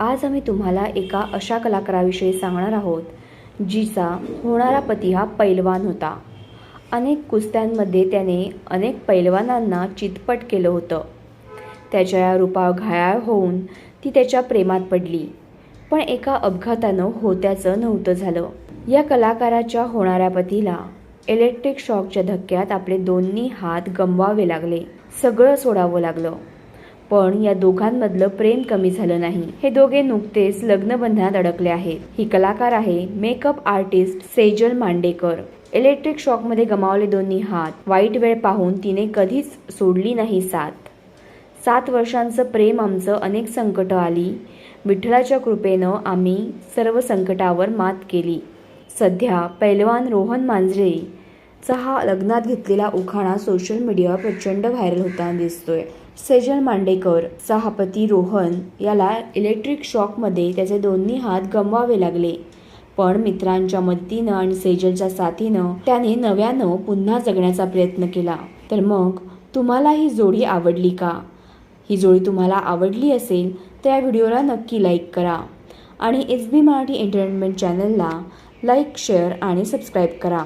आज आम्ही तुम्हाला एका अशा कलाकाराविषयी सांगणार आहोत जिचा होणारा पती हा पैलवान होता. अनेक कुस्त्यांमध्ये त्याने अनेक पैलवानांना चितपट केलं होतं. त्याच्या या रूपावर घायाळ होऊन ती त्याच्या प्रेमात पडली. पण एका अपघातानं होत्याचं नव्हतं झालं. या कलाकाराच्या होणाऱ्या पतीला इलेक्ट्रिक शॉकच्या धक्क्यात आपले दोन्ही हात गमवावे लागले. सगळं सोडावं लागलं. पण या दोघांमधलं प्रेम कमी झालं नाही. हे दोघे नुकतेच लग्नबंधनात अडकले आहेत. ही कलाकार आहे makeup artist Sejal Mandekar. Electric शॉकमध्ये गमावले दोन्ही हात. वाईट वेळ पाहून तिने कधीच सोडली नाही साथ. सात वर्षांचं प्रेम आमचं अनेक संकट आली. विठ्ठलाच्या कृपेनं आम्ही सर्व संकटावर मात केली. सध्या पैलवान रोहन मांजरे चा हा लग्नात घेतलेला उखाणा सोशल मीडियावर प्रचंड व्हायरल होताना दिसतोय. सेजल मांडेकर हा पती रोहन याला इलेक्ट्रिक शॉकमध्ये त्याचे दोन्ही हात गमवावे लागले. पण मित्रांच्या मदतीनं आणि सेजलच्या साथीनं त्याने नव्यानं पुन्हा जगण्याचा प्रयत्न केला. तर मग तुम्हाला ही जोडी आवडली का? ही जोडी तुम्हाला आवडली असेल तर या व्हिडिओला नक्की लाईक करा. आणि एस बी मराठी एंटरटेनमेंट चॅनलला लाईक शेअर आणि सबस्क्राईब करा.